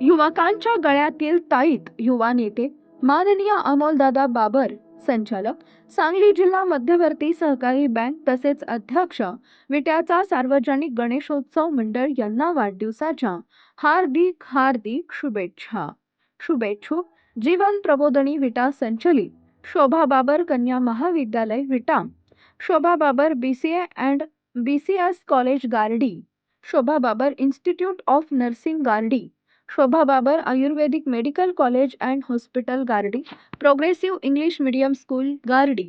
युवकांच्या गळ्यातील ताईत युवा नेते माननीय अमोलदादा बाबर संचालक सांगली जिल्हा मध्यवर्ती सहकारी बँक तसेच अध्यक्ष विट्याचा सार्वजनिक गणेशोत्सव मंडळ यांना वाढदिवसाच्या हार्दिक हार्दिक शुभेच्छा. शुभेच्छू जीवन प्रबोधनी विटा संचलित शोभा बाबर कन्या महाविद्यालय Vita Shobha Babar B C A and B C S college Gardi Shobha Babar institute of nursing Gardi Shobha Babar ayurvedic medical college and hospital Gardi progressive English medium school Gardi